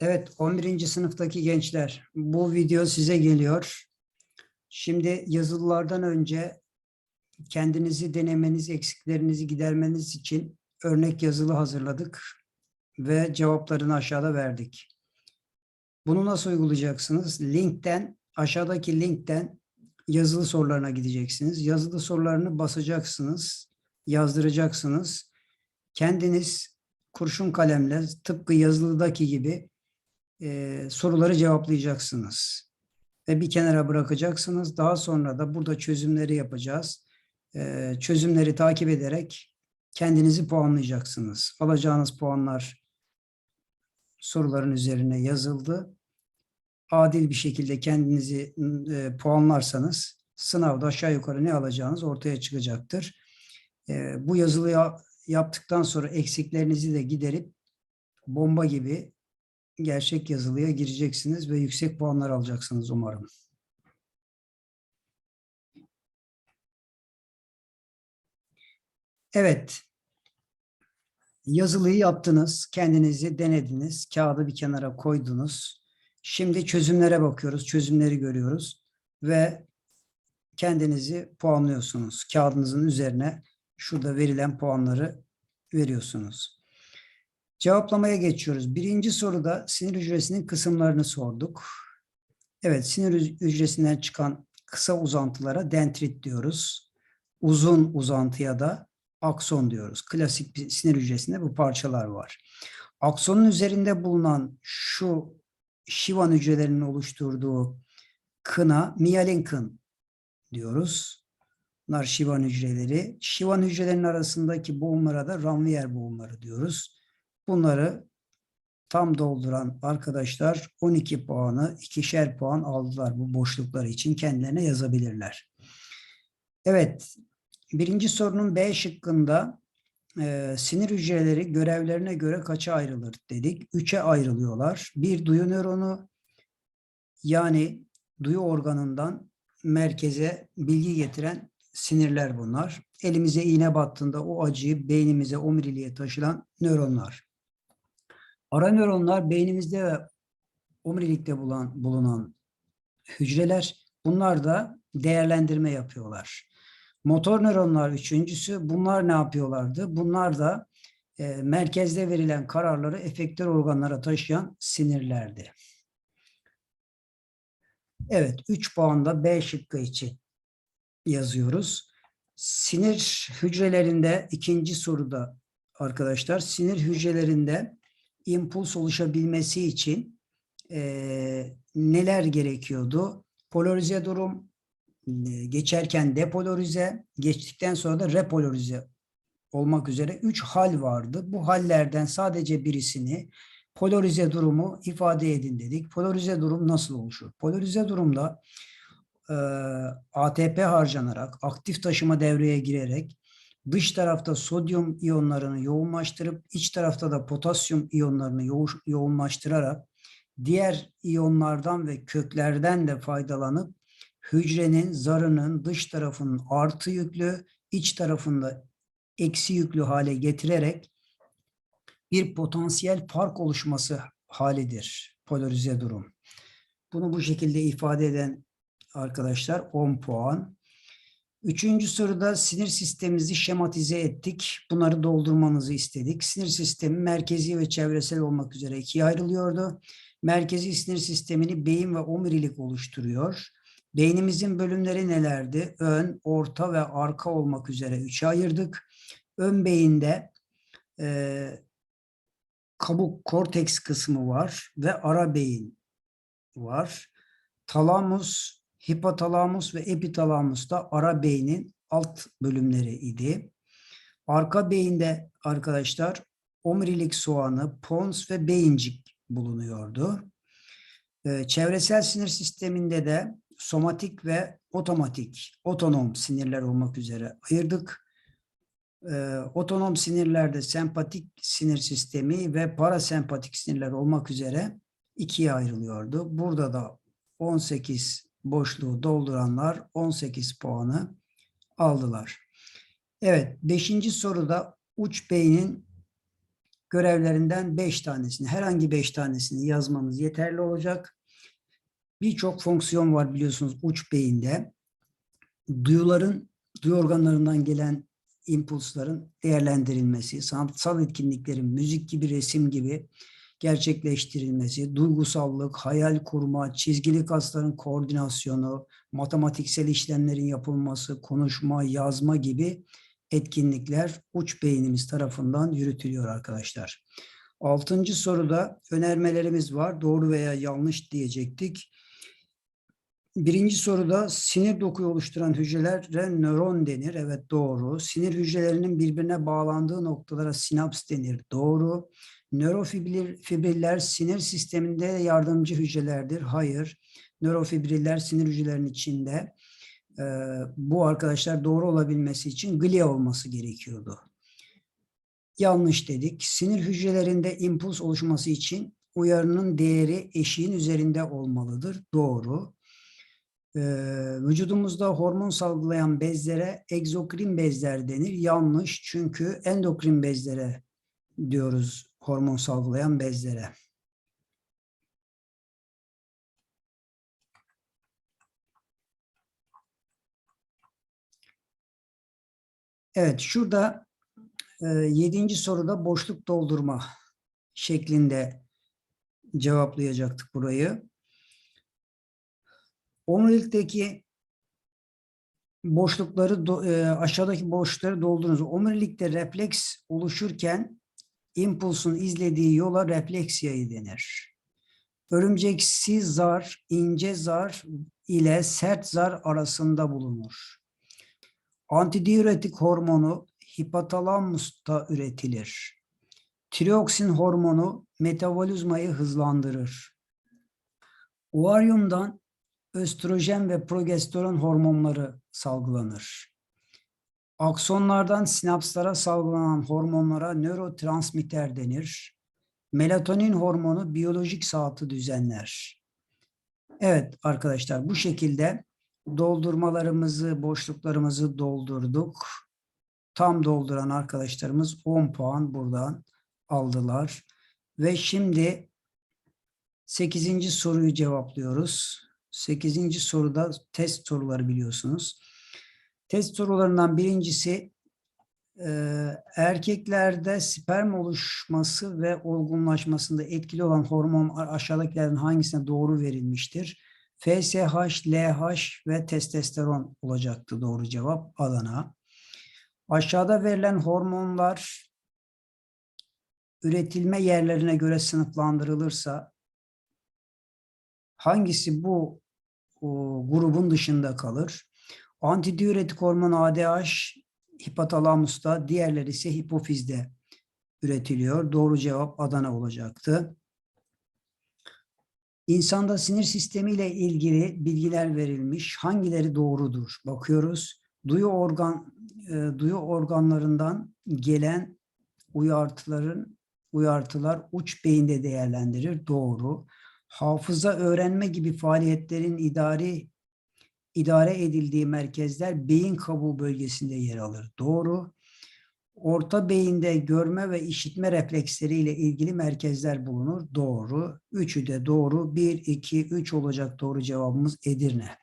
Evet, 11. sınıftaki gençler, bu video size geliyor. Şimdi yazılılardan önce kendinizi denemeniz, eksiklerinizi gidermeniz için örnek yazılı hazırladık ve cevaplarını aşağıda verdik. Bunu nasıl uygulayacaksınız? Linkten, aşağıdaki linkten yazılı sorularına gideceksiniz. Yazılı sorularını basacaksınız, yazdıracaksınız. Kendiniz kurşun kalemle tıpkı yazılıdaki gibi e, soruları cevaplayacaksınız. Ve bir kenara bırakacaksınız. Daha sonra da burada çözümleri yapacağız. E, çözümleri takip ederek kendinizi puanlayacaksınız. Alacağınız puanlar soruların üzerine yazıldı. Adil bir şekilde kendinizi e, puanlarsanız sınavda aşağı yukarı ne alacağınız ortaya çıkacaktır. E, bu yazılıyı yaptıktan sonra eksiklerinizi de giderip bomba gibi gerçek yazılıya gireceksiniz ve yüksek puanlar alacaksınız umarım. Evet. Yazılıyı yaptınız, kendinizi denediniz, kağıdı bir kenara koydunuz. Şimdi çözümlere bakıyoruz, çözümleri görüyoruz ve kendinizi puanlıyorsunuz. Kağıdınızın üzerine şurada verilen puanları veriyorsunuz. Cevaplamaya geçiyoruz. Birinci soruda sinir hücresinin kısımlarını sorduk. Evet, sinir hücresinden çıkan kısa uzantılara dendrit diyoruz. Uzun uzantıya da akson diyoruz. Klasik bir sinir hücresinde bu parçalar var. Aksonun üzerinde bulunan şu şivan hücrelerinin oluşturduğu kına miyelin kın diyoruz. Bunlar şivan hücreleri. Şivan hücrelerinin arasındaki boğumlara da Ranvier boğumları diyoruz. Bunları tam dolduran arkadaşlar 12 puanı, ikişer puan aldılar bu boşluklar için kendilerine yazabilirler. Evet, birinci sorunun B şıkkında e, sinir hücreleri görevlerine göre kaça ayrılır dedik. Üçe ayrılıyorlar. Bir duyu nöronu yani duyu organından merkeze bilgi getiren sinirler bunlar. Elimize iğne battığında o acıyı beynimize, omuriliğe taşılan nöronlar. Ara nöronlar beynimizde ve omurilikte bulunan, bulunan hücreler. Bunlar da değerlendirme yapıyorlar. Motor nöronlar üçüncüsü. Bunlar ne yapıyorlardı? Bunlar da e, merkezde verilen kararları efektör organlara taşıyan sinirlerdi. Evet, 3 puan da B şıkkı için yazıyoruz. Sinir hücrelerinde ikinci soruda arkadaşlar sinir hücrelerinde impuls oluşabilmesi için e, neler gerekiyordu? Polarize durum, e, geçerken depolarize, geçtikten sonra da repolarize olmak üzere üç hal vardı. Bu hallerden sadece birisini polarize durumu ifade edin dedik. Polarize durum nasıl oluşur? Polarize durumda e, ATP harcanarak, aktif taşıma devreye girerek dış tarafta sodyum iyonlarını yoğunlaştırıp iç tarafta da potasyum iyonlarını yo yoğunlaştırarak diğer iyonlardan ve köklerden de faydalanıp hücrenin zarının dış tarafının artı yüklü, iç tarafında eksi yüklü hale getirerek bir potansiyel fark oluşması halidir polarize durum. Bunu bu şekilde ifade eden arkadaşlar 10 puan. Üçüncü soruda sinir sistemimizi şematize ettik. Bunları doldurmanızı istedik. Sinir sistemi merkezi ve çevresel olmak üzere ikiye ayrılıyordu. Merkezi sinir sistemini beyin ve omurilik oluşturuyor. Beynimizin bölümleri nelerdi? Ön, orta ve arka olmak üzere üçe ayırdık. Ön beyinde e, kabuk korteks kısmı var ve ara beyin var. Talamus, hipotalamus ve epitalamus da ara beynin alt bölümleri idi. Arka beyinde arkadaşlar omurilik soğanı, pons ve beyincik bulunuyordu. Ee, çevresel sinir sisteminde de somatik ve otomatik, otonom sinirler olmak üzere ayırdık. Ee, otonom sinirlerde sempatik sinir sistemi ve parasempatik sinirler olmak üzere ikiye ayrılıyordu. Burada da 18 boşluğu dolduranlar 18 puanı aldılar. Evet, beşinci soruda uç beynin görevlerinden 5 tanesini, herhangi 5 tanesini yazmanız yeterli olacak. Birçok fonksiyon var biliyorsunuz uç beyinde. Duyuların, duyu organlarından gelen impulsların değerlendirilmesi, sanatsal etkinliklerin müzik gibi, resim gibi gerçekleştirilmesi, duygusallık, hayal kurma, çizgili kasların koordinasyonu, matematiksel işlemlerin yapılması, konuşma, yazma gibi etkinlikler uç beynimiz tarafından yürütülüyor arkadaşlar. Altıncı soruda önermelerimiz var. Doğru veya yanlış diyecektik. Birinci soruda sinir dokuyu oluşturan hücrelere nöron denir. Evet doğru. Sinir hücrelerinin birbirine bağlandığı noktalara sinaps denir. Doğru. Nörofibriller sinir sisteminde yardımcı hücrelerdir. Hayır. Nörofibriller sinir hücrelerinin içinde. Ee, bu arkadaşlar doğru olabilmesi için glia olması gerekiyordu. Yanlış dedik. Sinir hücrelerinde impuls oluşması için uyarının değeri eşiğin üzerinde olmalıdır. Doğru. Ee, vücudumuzda hormon salgılayan bezlere egzokrin bezler denir. Yanlış çünkü endokrin bezlere diyoruz hormon salgılayan bezlere. Evet, şurada e, yedinci soruda boşluk doldurma şeklinde cevaplayacaktık burayı. Omurilikteki boşlukları e, aşağıdaki boşlukları doldurunuz. Omurilikte refleks oluşurken impulsun izlediği yola refleks denir. Örümceksi zar, ince zar ile sert zar arasında bulunur. Antidiüretik hormonu hipotalamusta üretilir. Tireoksin hormonu metabolizmayı hızlandırır. Ovaryumdan östrojen ve progesteron hormonları salgılanır. Aksonlardan sinapslara salgılanan hormonlara nörotransmitter denir. Melatonin hormonu biyolojik saati düzenler. Evet arkadaşlar bu şekilde doldurmalarımızı, boşluklarımızı doldurduk. Tam dolduran arkadaşlarımız 10 puan buradan aldılar. Ve şimdi 8. soruyu cevaplıyoruz. 8. soruda test soruları biliyorsunuz. Test sorularından birincisi e, erkeklerde sperm oluşması ve olgunlaşmasında etkili olan hormon aşağıdakilerden hangisine doğru verilmiştir? FSH, LH ve testosteron olacaktı doğru cevap Adana. Aşağıda verilen hormonlar üretilme yerlerine göre sınıflandırılırsa hangisi bu o, grubun dışında kalır? Antidiüretik hormon ADH hipotalamusta, diğerleri ise hipofizde üretiliyor. Doğru cevap Adana olacaktı. İnsanda sinir sistemiyle ilgili bilgiler verilmiş. Hangileri doğrudur? Bakıyoruz. Duyu organ e, duyu organlarından gelen uyartıların uyartılar uç beyinde değerlendirir. Doğru. Hafıza öğrenme gibi faaliyetlerin idari idare edildiği merkezler beyin kabuğu bölgesinde yer alır. Doğru orta beyinde görme ve işitme refleksleriyle ilgili merkezler bulunur. Doğru. Üçü de doğru. 1, 2, 3 olacak doğru cevabımız Edirne.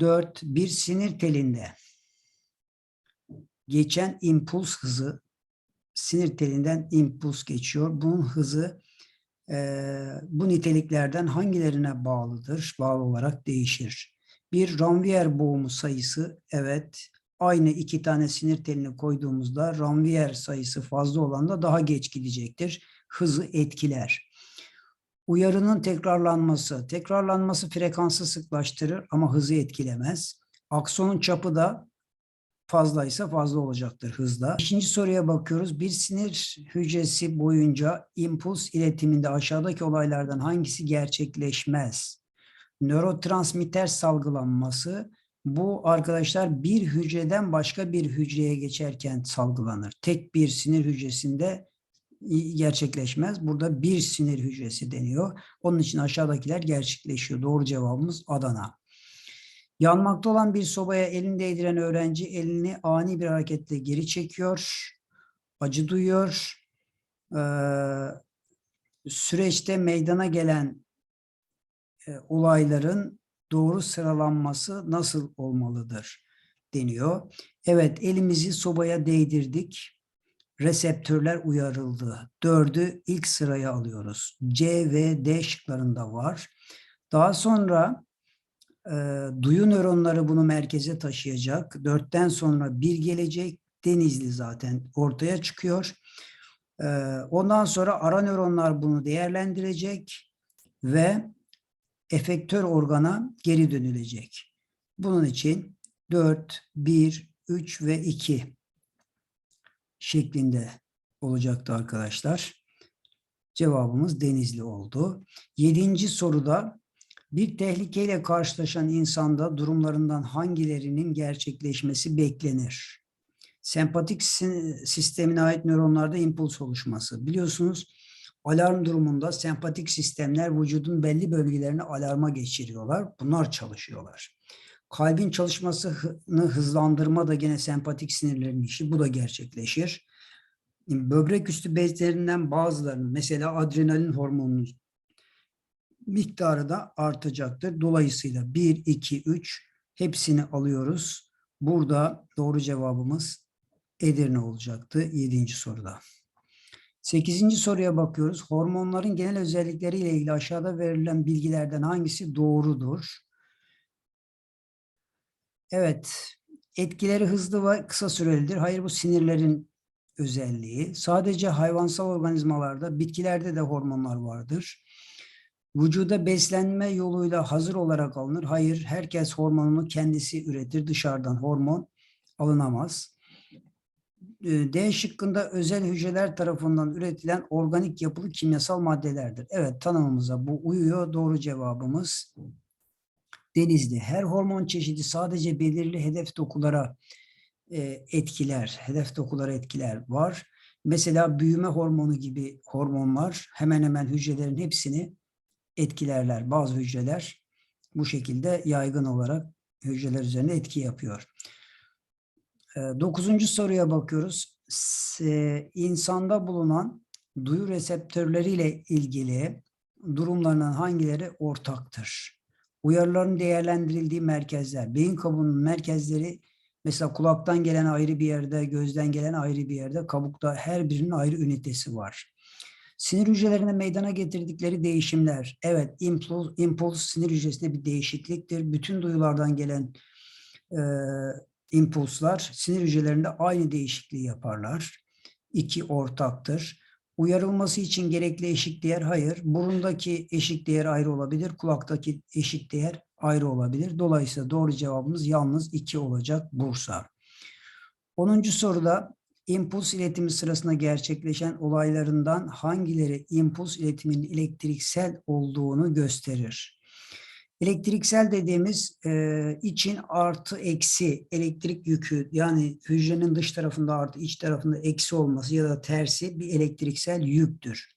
4. Bir sinir telinde geçen impuls hızı sinir telinden impuls geçiyor. Bunun hızı bu niteliklerden hangilerine bağlıdır? Bağlı olarak değişir. Bir Ranvier boğumu sayısı evet aynı iki tane sinir telini koyduğumuzda Ranvier sayısı fazla olan da daha geç gidecektir. Hızı etkiler. Uyarının tekrarlanması. Tekrarlanması frekansı sıklaştırır ama hızı etkilemez. Aksonun çapı da fazlaysa fazla olacaktır hızda. İkinci soruya bakıyoruz. Bir sinir hücresi boyunca impuls iletiminde aşağıdaki olaylardan hangisi gerçekleşmez? Nörotransmitter salgılanması, bu arkadaşlar bir hücreden başka bir hücreye geçerken salgılanır. Tek bir sinir hücresinde gerçekleşmez. Burada bir sinir hücresi deniyor. Onun için aşağıdakiler gerçekleşiyor. Doğru cevabımız Adana. Yanmakta olan bir sobaya elini değdiren öğrenci elini ani bir hareketle geri çekiyor. acı duyuyor. Ee, süreçte meydana gelen e, olayların doğru sıralanması nasıl olmalıdır deniyor. Evet elimizi sobaya değdirdik. Reseptörler uyarıldı. Dördü ilk sıraya alıyoruz. C ve D şıklarında var. Daha sonra e, duyu nöronları bunu merkeze taşıyacak. Dörtten sonra bir gelecek. Denizli zaten ortaya çıkıyor. E, ondan sonra ara nöronlar bunu değerlendirecek ve efektör organa geri dönülecek. Bunun için 4, 1, 3 ve 2 şeklinde olacaktı arkadaşlar. Cevabımız Denizli oldu. Yedinci soruda bir tehlikeyle karşılaşan insanda durumlarından hangilerinin gerçekleşmesi beklenir? Sempatik sistemine ait nöronlarda impuls oluşması. Biliyorsunuz alarm durumunda sempatik sistemler vücudun belli bölgelerini alarma geçiriyorlar. Bunlar çalışıyorlar. Kalbin çalışmasını hızlandırma da gene sempatik sinirlerin işi. Bu da gerçekleşir. Böbrek üstü bezlerinden bazılarının mesela adrenalin hormonunun miktarı da artacaktır. Dolayısıyla 1, 2, 3 hepsini alıyoruz. Burada doğru cevabımız Edirne olacaktı 7. soruda. 8. soruya bakıyoruz. Hormonların genel özellikleriyle ilgili aşağıda verilen bilgilerden hangisi doğrudur? Evet, etkileri hızlı ve kısa sürelidir. Hayır bu sinirlerin özelliği. Sadece hayvansal organizmalarda, bitkilerde de hormonlar vardır. Vücuda beslenme yoluyla hazır olarak alınır. Hayır, herkes hormonunu kendisi üretir. Dışarıdan hormon alınamaz. Ee, D şıkkında özel hücreler tarafından üretilen organik yapılı kimyasal maddelerdir. Evet, tanımımıza bu uyuyor. Doğru cevabımız Denizli. Her hormon çeşidi sadece belirli hedef dokulara e, etkiler, hedef dokulara etkiler var. Mesela büyüme hormonu gibi hormonlar hemen hemen hücrelerin hepsini etkilerler. Bazı hücreler bu şekilde yaygın olarak hücreler üzerinde etki yapıyor. E, Dokuzuncu soruya bakıyoruz. İnsanda bulunan duyu reseptörleriyle ilgili durumlarının hangileri ortaktır? Uyarıların değerlendirildiği merkezler, beyin kabuğunun merkezleri mesela kulaktan gelen ayrı bir yerde, gözden gelen ayrı bir yerde, kabukta her birinin ayrı ünitesi var. Sinir hücrelerine meydana getirdikleri değişimler, evet impuls, impuls sinir hücresinde bir değişikliktir. Bütün duyulardan gelen e, impulslar sinir hücrelerinde aynı değişikliği yaparlar. İki ortaktır. Uyarılması için gerekli eşik değer hayır. Burundaki eşik değer ayrı olabilir. Kulaktaki eşik değer ayrı olabilir. Dolayısıyla doğru cevabımız yalnız 2 olacak Bursa. 10. soruda impuls iletimi sırasında gerçekleşen olaylarından hangileri impuls iletiminin elektriksel olduğunu gösterir? Elektriksel dediğimiz e, için artı eksi elektrik yükü yani hücrenin dış tarafında artı iç tarafında eksi olması ya da tersi bir elektriksel yüktür.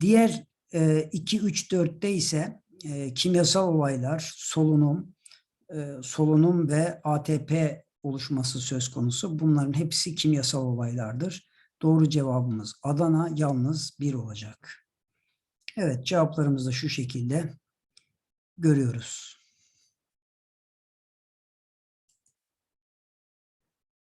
Diğer e, 2, 3, 4'te ise e, kimyasal olaylar, solunum, e, solunum ve ATP oluşması söz konusu. Bunların hepsi kimyasal olaylardır. Doğru cevabımız Adana yalnız bir olacak. Evet cevaplarımız da şu şekilde görüyoruz.